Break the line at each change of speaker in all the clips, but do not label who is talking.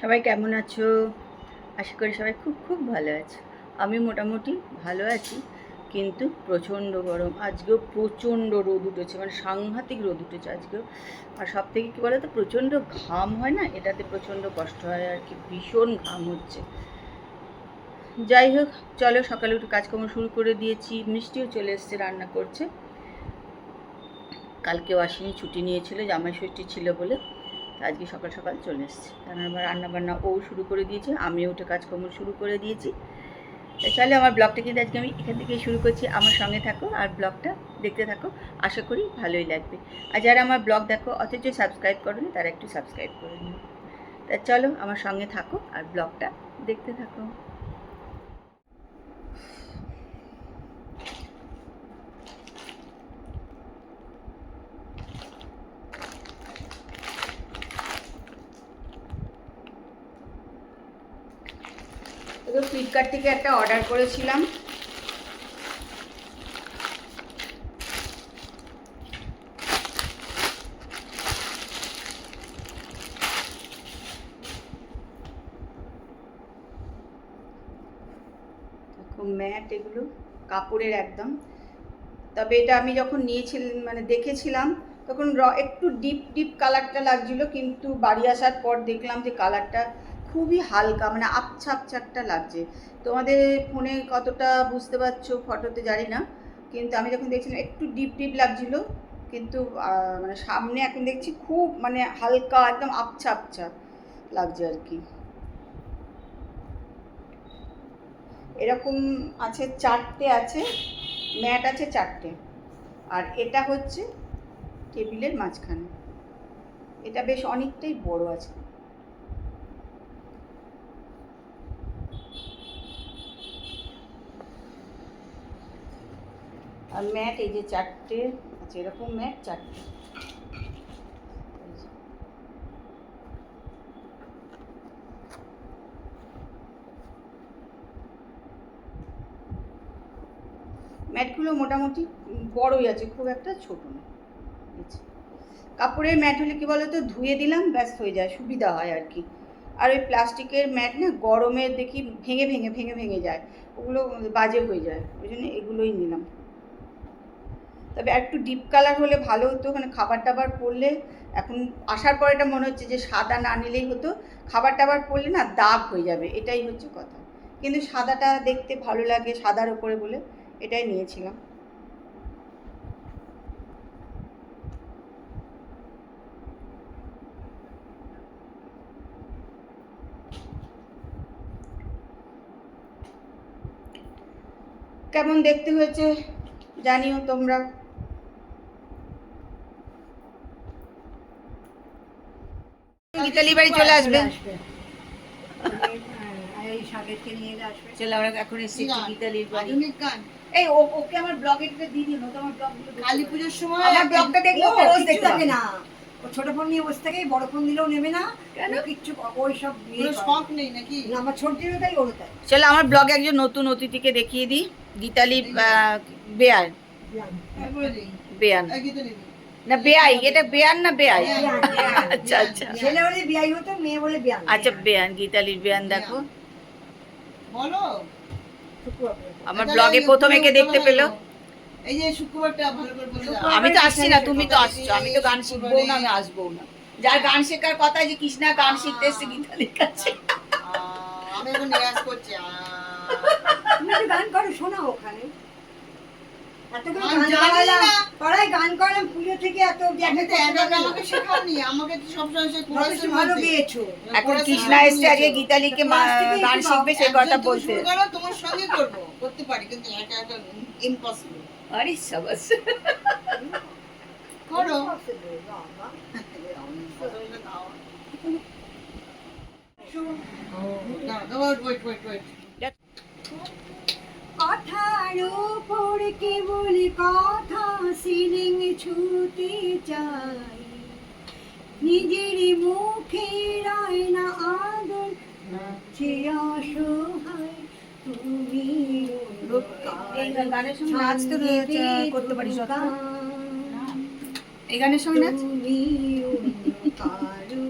সবাই কেমন আছো? আশা করি সবাই খুব খুব ভালো আছো। আমি মোটামুটি ভালো আছি, কিন্তু প্রচণ্ড গরম। আজকেও প্রচণ্ড রোদ উঠেছে মানে সাংঘাতিক রোদ উঠেছে আজকেও। আর সব থেকে কী বলো তো প্রচণ্ড ঘাম হয় না? এটাতে প্রচণ্ড কষ্ট হয় আর কি, ভীষণ ঘাম হচ্ছে। যাই হোক, চলো সকালে উঠে কাজকর্ম শুরু করে দিয়েছি। মিষ্টিও চলে এসছে, রান্না করছে। কালকেও আসেনি ছুটি নিয়েছিল জামাই ষষ্ঠী ছিল বলে। আজকে সকাল সকাল চলে এসছে। কারণ আমার রান্না বান্না ও শুরু করে দিয়েছে, আমিও উঠে কাজকর্ম শুরু করে দিয়েছি। তাহলে আমার ব্লগটা কিন্তু আজকে আমি এখান থেকে শুরু করছি। আমার সঙ্গে থাকো আর ব্লগটা দেখতে থাকো। আশা করি ভালোই লাগবে। আর যারা আমার ব্লগ দেখো, অথচ সাবস্ক্রাইব করোনি তারা একটু সাবস্ক্রাইব করে নিন তা চলো আমার সঙ্গে থাকো আর ব্লগটা দেখতে থাকো। তো ফ্লিপকার্ট থেকে একটা অর্ডার করেছিলাম। ম্যাট এগুলো কাপড়ের একদম। তবে এটা আমি যখন নিয়েছিলাম মানে দেখেছিলাম, তখন র, একটু ডিপ ডিপ কালারটা লাগছিল, কিন্তু বাড়ি আসার পর দেখলাম যে কালারটা খুবই হালকা মানে আবছা আবছা একটা লাগছে। তোমাদের ফোনে কতটা বুঝতে পারছ ফটোতে জানি না, কিন্তু আমি যখন দেখছিলাম একটু ডিপ ডিপ লাগছিল, কিন্তু মানে সামনে এখন দেখছি খুব মানে হালকা, একদম আবছা আবছা লাগছে আর কি। এরকম আছে, চারটে আছে, ম্যাট আছে চারটে। আর এটা হচ্ছে টেবিলের মাঝখানে। এটা বেশ অনেকটাই বড় আছে। আর ম্যাট, এই যে চারটে আছে এরকম ম্যাট চারটে। ম্যাটগুলো মোটামুটি বড়ই আছে, খুব একটা ছোট না। কাপড়ের ম্যাট হলে কী বলো তো ধুয়ে দিলাম, ব্যাস হয়ে যায়, সুবিধা হয় আর কি। আর ওই প্লাস্টিকের ম্যাট না, গরমে দেখি ভেঙে ভেঙে ভেঙে ভেঙে যায়। ওগুলো বাজে হয়ে যায়, ওই জন্য এগুলোই নিলাম। তবে একটু ডিপ কালার হলে ভালো হতো। মানে খাবার টাবার পরলে এখন আসার পর এটা মনে হচ্ছে যে সাদা না নিলেই হতো। খাবার টাবার পরলে না দাগ হয়ে যাবে, এটাই হচ্ছে কথা। কিন্তু সাদাটা দেখতে ভালো লাগে, সাদার ওপরে বলে এটাই নিয়েছিলাম। কেমন দেখতে হয়েছে জানিও তোমরা। গীতালি বাড়ি চলে আসবে। চলে আমরা এখন এসেছি গীতালির বাড়ি। এই ওকে আমার ব্লগে দিয়ে দিন তো আমার ব্লগগুলো
কালী পুজোর সময়
আমার ব্লগটা দেখলে
ও,
রোজ দেখতে
না। ও ছোট ফোন নিয়ে বসে থাকে বড় ফোন দিলেও নেবে না।
কেন?
কিচ্ছু ওই সব
কোনো
করে।
শখ নেই নাকি?
আমার ছোটটিরও তাই ওরও তাই।
চলো আমার ব্লগে একজন নতুন অতিথিকে দেখিয়ে দিই গীতালি আহ, বেয়ার বেয়ান।
দিবি।
না বেয়াই এটা বেয়ান না
বেয়ান,
আচ্ছা আচ্ছা।
ছেলে হলে বিয়াই হতো মেয়ে বলে বিয়ান
আচ্ছা বেয়ান গীতালির বেয়ান দেখো।
বলো।
আমার ব্লগে
এই
প্রথম একে দেখতে পেল।
এই যে শুক্রবারটা ভালো করে বলে দাও।
আমি তো আসছি না তুমি তো আসছো। আমি তো গান শিখব না আমি আসব না। যার গান শেখার কথা যে কৃষ্ণা গান শিখতে এসছে গীতালির কাছে।
আমি এখন রেয়াজ করছি।
তুমি গান করো শোনাও ওখানে। এত গান
জানি
পাড়ায় গান করালাম পুজো থেকে এত
আমি তো এভাবে আমাকে শেখাওনি আমাকে সবসময় সেই কোরাসের
ভালো গেয়েছো।
এখন কৃষ্ণা
মধ্যে
আজকে গীতালিকে মা-
ক্লাস থেকে
গান শিখবে সেই কথা বলতে।
তোমার সঙ্গে করব। করতে পারি কিন্তু একা একা ইম্পসিবল
আরে সাবাস।
করো।
বাবা। উপর কেবল কথা সিলিং ছুতে চাই। নিজের মুখে না আদর নাচে অসহায় তুমি
গানের সঙ্গে নাচ তো করতে পারিস। এই গানের সঙ্গে নাচ?
কারও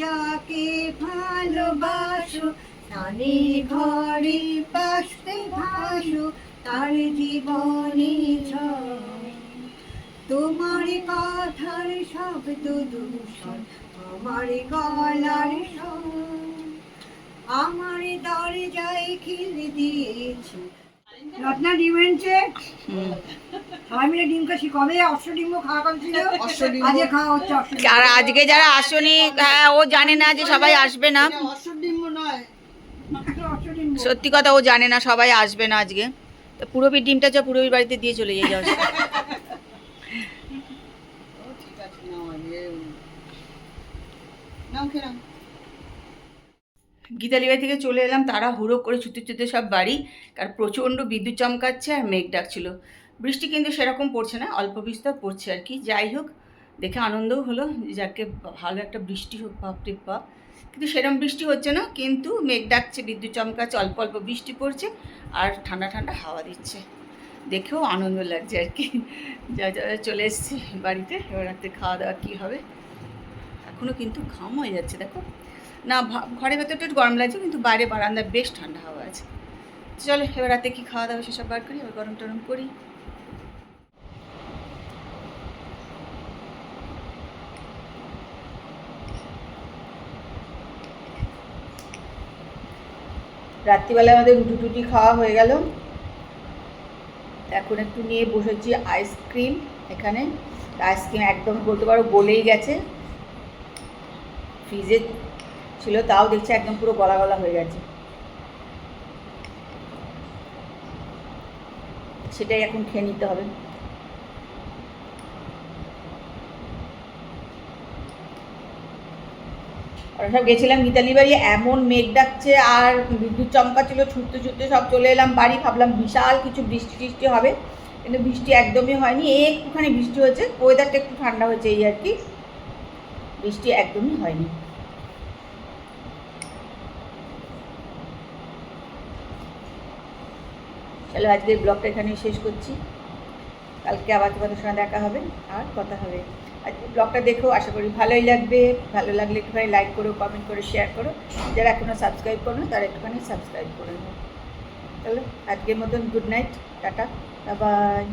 যাকে ভালোবাসো তারে ঘরে বাসতে ভাসো, তার জীবনে। তোমার কথার শব্দ দূষণ, আমার গলার। আমার দরজায় খিল দিয়েছি রত্না ডিম এনেছে?
হুম।
সবাই মিলে ডিম খাচ্ছি। কবে খাওয়া কথা ছিল?
অশ্বডিম্ব।
আজকে খাওয়া হচ্ছে
আর আজকে যারা আসনি হ্যাঁ ও জানে না যে সবাই আসবে না।
নয়।
সত্যি কথা ও জানে না সবাই আসবে না আজকে। তো পুরবীর ডিমটা যা পুরবীর বাড়িতে দিয়ে চলে যাই যাও।
ও ঠিক আছে নাও ইয়ে নাও খেয়ে নাও
গীতালি বাড়ি থেকে চলে এলাম, তারা হুড়ো করে ছুটে ছুটে সব বাড়ি কারণ প্রচণ্ড বিদ্যুৎ চমকাচ্ছে আর মেঘ ডাকছিল। বৃষ্টি কিন্তু সেরকম পড়ছে না, অল্প বিস্তর পড়ছে আর কি। যাই হোক, দেখে আনন্দও হলো, যাকে ভালো একটা বৃষ্টি হোক বাপরে বাপ কিন্তু সেরকম বৃষ্টি হচ্ছে না, কিন্তু মেঘ ডাকছে, বিদ্যুৎ চমকাচ্ছে, অল্প অল্প বৃষ্টি পড়ছে আর ঠান্ডা ঠান্ডা হাওয়া দিচ্ছে। দেখেও আনন্দ লাগছে আর কি। যা যা চলে এসেছি বাড়িতে, এবার রাত্রে খাওয়া দাওয়া কী হবে? এখনও কিন্তু ঘাম হয়ে যাচ্ছে, দেখো। না ঘরের ভেতরটা একটু গরম লাগছে, কিন্তু বাইরে বারান্দায় বেশ ঠান্ডা হাওয়া আছে। চলো, এবার রাতে কি খাওয়া দাওয়া সেসব বার করি, এবার গরম টরম করি। রাত্রিবেলা আমাদের রুটি টুটি খাওয়া হয়ে গেল। এখন একটু নিয়ে বসেছি আইসক্রিম, এখানে। আইসক্রিম একদম বলতে পারো গলেই গেছে। ফ্রিজে ছিল, তাও দেখছি একদম পুরো গলা গলা হয়ে গেছে। সেটাই এখন খেয়ে নিতে হবে। সব গেছিলাম গীতালি বাড়ি, এমন মেঘ ডাকছে, আর বিদ্যুৎ চমকা ছিল, ছুটতে ছুটতে সব চলে এলাম বাড়ি, ভাবলাম বিশাল কিছু বৃষ্টি টিষ্টি হবে, কিন্তু বৃষ্টি একদমই হয়নি, একটুখানি বৃষ্টি হয়েছে ওয়েদারটা একটু ঠান্ডা হয়েছে এই আর কি, বৃষ্টি একদমই হয়নি। চলো আজকের ব্লগটা এখানেই শেষ করছি। কালকে আবার তোমাদের সঙ্গে দেখা হবে আর কথা হবে। আজকে ব্লগটা দেখো, আশা করি ভালোই লাগবে। ভালো লাগলে একটুখানি লাইক করো কমেন্ট করো শেয়ার করো। যারা এখনও সাবস্ক্রাইব করো তারা একটুখানি সাবস্ক্রাইব করে নেব চলো, আজকের মতন গুড নাইট টাটা বাই